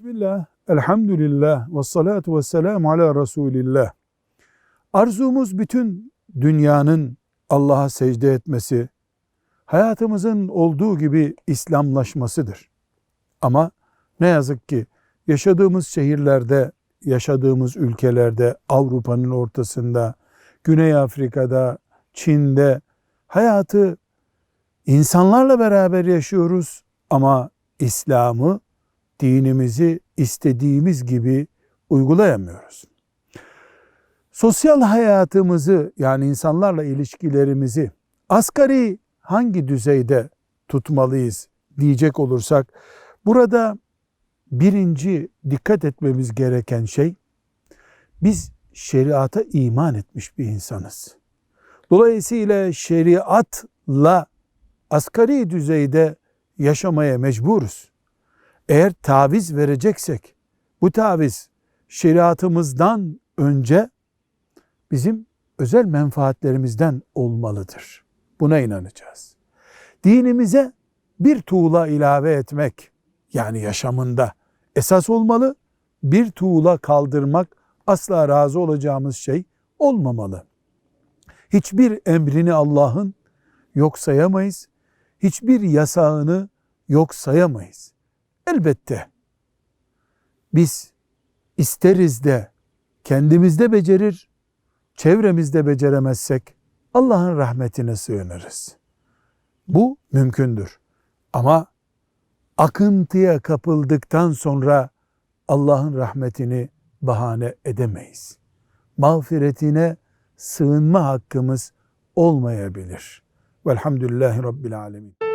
Bismillah, elhamdülillah, ve salatu ve selamu ala Resulillah. Arzumuz bütün dünyanın Allah'a secde etmesi, hayatımızın olduğu gibi İslamlaşmasıdır. Ama ne yazık ki yaşadığımız şehirlerde, yaşadığımız ülkelerde, Avrupa'nın ortasında, Güney Afrika'da, Çin'de hayatı insanlarla beraber yaşıyoruz ama İslam'ı, dinimizi istediğimiz gibi uygulayamıyoruz. Sosyal hayatımızı yani insanlarla ilişkilerimizi asgari hangi düzeyde tutmalıyız diyecek olursak burada birinci dikkat etmemiz gereken şey biz şeriata iman etmiş bir insanız. Dolayısıyla şeriatla asgari düzeyde yaşamaya mecburuz. Eğer taviz vereceksek bu taviz şeriatımızdan önce bizim özel menfaatlerimizden olmalıdır. Buna inanacağız. Dinimize bir tuğla ilave etmek yani yaşamında esas olmalı. Bir tuğla kaldırmak asla razı olacağımız şey olmamalı. Hiçbir emrini Allah'ın yok sayamayız. Hiçbir yasağını yok sayamayız. Elbette biz isteriz de kendimizde becerir, çevremizde beceremezsek Allah'ın rahmetine sığınırız. Bu mümkündür. Ama akıntıya kapıldıktan sonra Allah'ın rahmetini bahane edemeyiz. Mağfiretine sığınma hakkımız olmayabilir. Velhamdülillahi Rabbil Alemin.